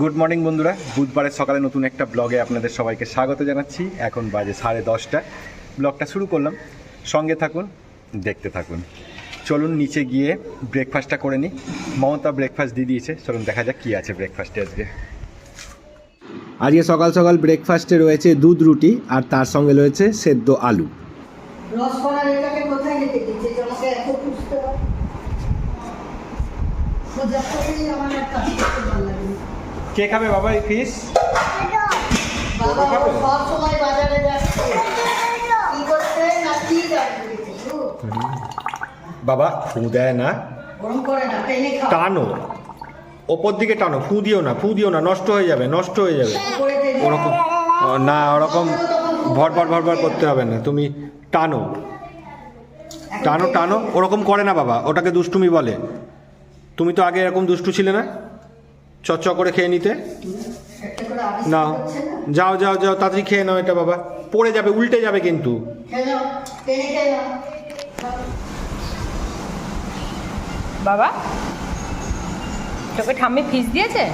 Good morning বন্ধুরা। বুধবারের সকালে নতুন একটা ব্লগে আপনাদের সবাইকে স্বাগত জানাচ্ছি। এখন বাজে সাড়ে দশটা। ব্লগটা শুরু করলাম। সঙ্গে থাকুন দেখতে থাকুন। চলুন নিচে গিয়ে ব্রেকফাস্টটা করে নিই। মমতা ব্রেকফাস্ট দিয়ে দিয়েছে। চলুন দেখা যাক কী আছে ব্রেকফাস্টে আজকে। আজকে সকাল সকাল ব্রেকফাস্টে রয়েছে দুধ রুটি আর তার সঙ্গে রয়েছে সেদ্ধ আলু। রসকলার কোথায় রেখে হয়। কে খাবে বাবা এই ফিস বাবা ফু দেয় না। টেনে ওপর দিকে টানো ফু দিও না ফু দিও না নষ্ট হয়ে যাবে নষ্ট হয়ে যাবে। টেনে ওরকম না ওরকম ভরভর ভরভর করতে হবে না। তুমি টানো। টানো টানো ওরকম করে না বাবা ওটাকে দুষ্টুমি বলে। তুমি তো আগে এরকম দুষ্টু ছিলে না? চচ্চ করে খেয়ে নিতে? একটা করে আবিষ্কার না। যাও যাও যাও, তাড়াতাড়ি খেয়ে নাও এটা বাবা। পড়ে যাবে, উল্টে যাবে কিন্তু। নাও নাও বাবা, তোকে ঠাম্মি ফিস দিয়েছে?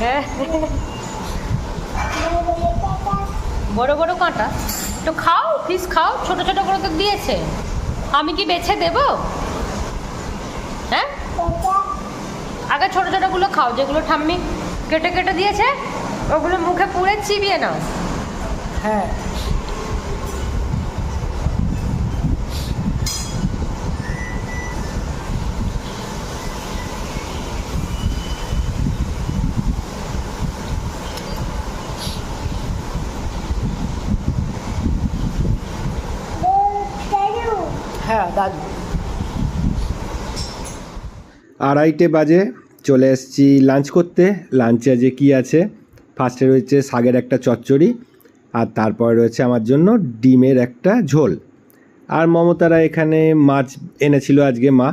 হ্যাঁ। বড় বড় কাঁটা। তো খাও ফিস খাও, ছোট ছোট করে তো দিয়েছে। আমি কি বেছে দেব? হ্যাঁ? আগে ছোট ছোটগুলো খাও যেগুলো ঠাম্মি কেটে কেটে দিয়েছে ওগুলো মুখে পুড়ে চিবিয়ে নাও। হ্যাঁ। হ্যাঁ দাদু। আড়াইটে বাজে চলে এসেছি লাঞ্চ করতে। লাঞ্চে যে কী আছে? ফার্স্টে রয়েছে শাকের একটা চচ্চড়ি আর তারপরে রয়েছে আমার জন্য ডিমের একটা ঝোল। আর মমতারা এখানে মাছ এনেছিল আজকে মা।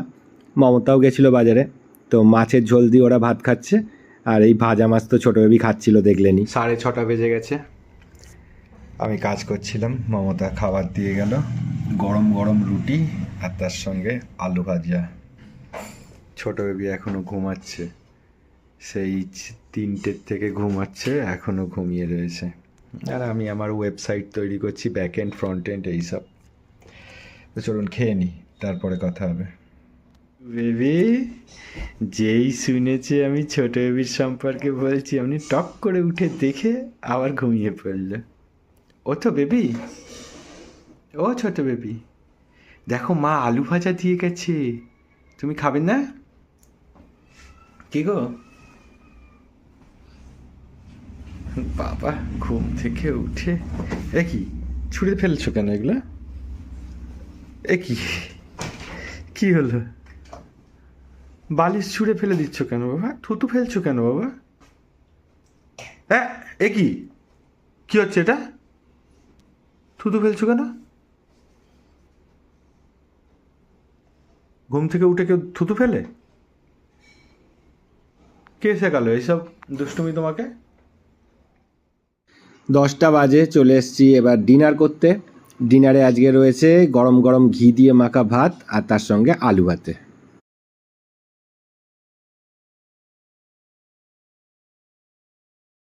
মমতাও গেছিল বাজারে। তো মাছের ঝোল দিয়ে ওরা ভাত খাচ্ছে আর এই ভাজা মাছ তো ছোটো বেবি খাচ্ছিল দেখলেনি। সাড়ে ছটা বেজে গেছে। আমি কাজ করছিলাম মমতা খাবার দিয়ে গেল। গরম গরম রুটি আর তার সঙ্গে আলু ভাজা। ছোট বেবি এখনও ঘুমাচ্ছে। সেই তিনটের থেকে ঘুমাচ্ছে, এখনও ঘুমিয়ে রয়েছে। আর আমি আমার ওয়েবসাইট তৈরি করছি ব্যাক এন্ড ফ্রন্ট এন্ড এইসব তো চলুন খেয়ে নিই তারপরে কথা হবে। বেবি, যেই শুনেছে আমি ছোট বেবির সম্পর্কে বলছি আপনি টক করে উঠে দেখে আবার ঘুমিয়ে পড়ল। ও তো বেবি, ও ছোট বেবি। দেখো মা আলু ভাজা দিয়ে গেছে। তুমি খাবে না? কি গো? বাবা, ঘুম থেকে উঠে। এ কি, ছুঁড়ে ফেলছো কেন এগুলো? এ কি হলো? বালিশ ছুঁড়ে ফেলে দিচ্ছ কেন বাবা? থুতু ফেলছো কেন বাবা? হ্যাঁ এ কি হচ্ছে এটা? থুতু ফেলছো কেন? ঘুম থেকে উঠে কেউ থুতু ফেলে? কে শেখালো? এইসব দুষ্টুমি তোমাকে? দশটা বাজে, চলে এসছি এবার ডিনার করতে। ডিনারে আজকে রয়েছে গরম গরম ঘি দিয়ে মাখা ভাত আর তার সঙ্গে আলু ভাতে।